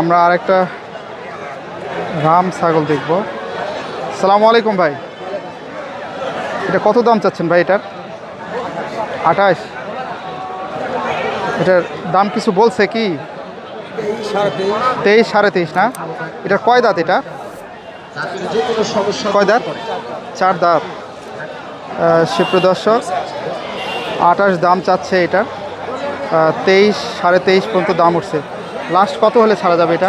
আমরা আরেকটা রাম ছাগল দেখব। সালামু আলাইকুম ভাই। এটা কত দাম চাচ্ছেন ভাই এটার? আঠাশ। এটার দাম কিছু বলছে কি? তেইশ সাড়ে তেইশ না? এটা কয় দাঁত এটা? কয় দাঁত? চার দাঁত। আহ, সুপ্রিয় দর্শক আঠাশ দাম চাচ্ছে এটার তেইশ সাড়ে তেইশ পর্যন্ত দাম উঠছে। লাস্ট কত হলে ছাড়া যাবে এটা?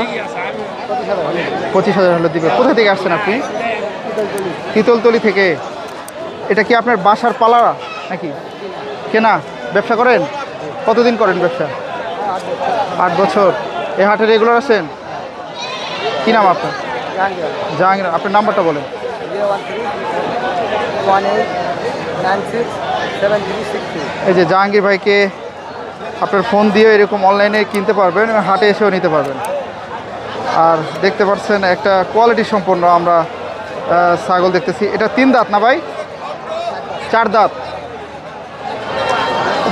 পঁচিশ হাজার হলে দিবে। কোথা থেকে আসছেন আপনি? তিতলতলি থেকে। এটা কি আপনার বাসার পালা নাকি? কেনা? ব্যবসা করেন? কতদিন করেন ব্যবসা? আট বছর। এই হাটে রেগুলার আছেন? কি নাম আপনার? জাহাঙ্গীর। আপনার নাম্বারটা বলেন। এই যে জাহাঙ্গীর ভাইকে আপনার ফোন দিয়ে এরকম অনলাইনে কিনতে পারবেন হাটে এসেও নিতে পারবেন। আর দেখতে পাচ্ছেন একটা কোয়ালিটি সম্পন্ন আমরা ছাগল দেখতেছি। এটা তিন দাঁত না ভাই? চার দাঁত।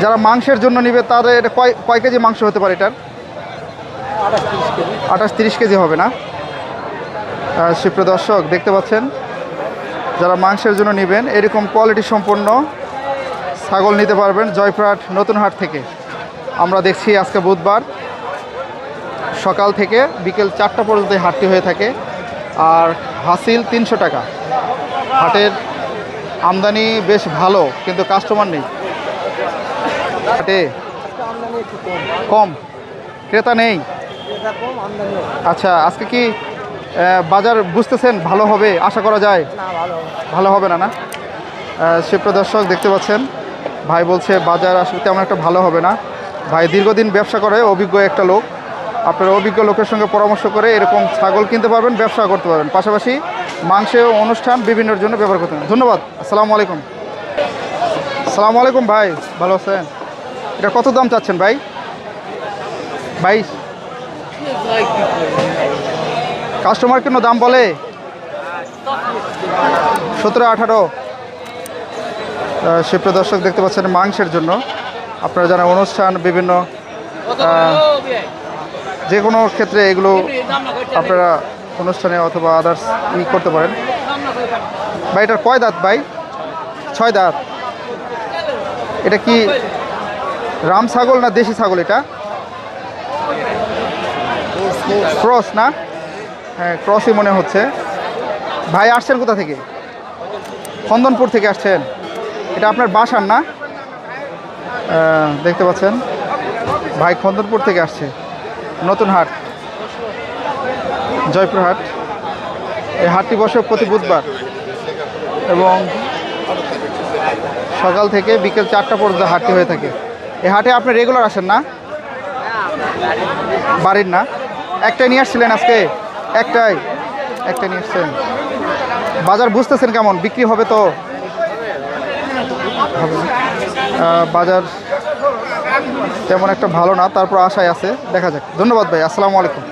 যারা মাংসের জন্য নিবে তাদের এটা কয় কয় কেজি মাংস হতে পারে এটার? আঠাশ তিরিশ কেজি হবে না? সুপ্রিয় দর্শক, দেখতে পাচ্ছেন, যারা মাংসের জন্য নেবেন, এরকম কোয়ালিটি সম্পন্ন ছাগল নিতে পারবেন জয়পুরহাট নতুন হাট থেকে। আমরা দেখছি আজকে বুধবার সকাল থেকে বিকেল চারটা পর্যন্ত হাটটি হয়ে থাকে। আর হাসিল তিনশো টাকা। হাটের আমদানি বেশ ভালো কিন্তু কাস্টমার নেই। হাটে কম ক্রেতা নেই। আচ্ছা আজকে কি বাজার বুঝতেছেন ভালো হবে আশা করা যায়? ভালো হবে। না না? সুপ্রিয় দর্শক দেখতে পাচ্ছেন ভাই বলছে বাজার আসলে তেমন একটা ভালো হবে না। ভাই দীর্ঘদিন ব্যবসা করে, অভিজ্ঞ একটা লোক। আপনারা অভিজ্ঞ লোকের সঙ্গে পরামর্শ করে এরকম ছাগল কিনতে পারবেন, ব্যবসা করতে পারবেন। পাশাপাশি মাংসের অনুষ্ঠান বিভিন্নর জন্য ব্যবহার করতে পারেন ধন্যবাদ। আসসালামু আলাইকুম। আসসালামু আলাইকুম ভাই, ভালো আছেন? এটা কত দাম চাচ্ছেন ভাই? বাইশ কাস্টমার কেন দাম বলে? সতেরো আঠারো। সুপ্রিয় দর্শক, দেখতে পাচ্ছেন মাংসের জন্য। আপনারা জানেন, অনুষ্ঠান বিভিন্ন যে কোনো ক্ষেত্রে এগুলো আপনারা অনুষ্ঠানে অথবা আদার্স ই করতে পারেন। ভাই, এটার কয় দাঁত ভাই? ছয় দাঁত। এটা কি রাম ছাগল না দেশি ছাগল এটা? ক্রস না? হ্যাঁ ক্রসই মনে হচ্ছে। ভাই, আসছেন কোথা থেকে? খন্দনপুর থেকে আসছেন। এটা আপনার বাসার না? দেখতে পাচ্ছেন, ভাই খন্দনপুর থেকে আসছে, নতুন হাট, জয়পুর হাট। এই হাটটি বসে প্রতি বুধবার এবং সকাল থেকে বিকেল চারটা পর্যন্ত হাটটি হয়ে থাকে। এই হাটে আপনি রেগুলার আসেন না? বাড়ির না? একটাই নিয়ে আসছিলেন আজকে? একটাই একটাই নিয়ে আসছেন। বাজার বুঝতেছেন কেমন? বিক্রি হবে তো? বাজার তেমন একটা ভালো না তারপর আশায় আছে। দেখা যাক। ধন্যবাদ ভাই আসসালামু আলাইকুম।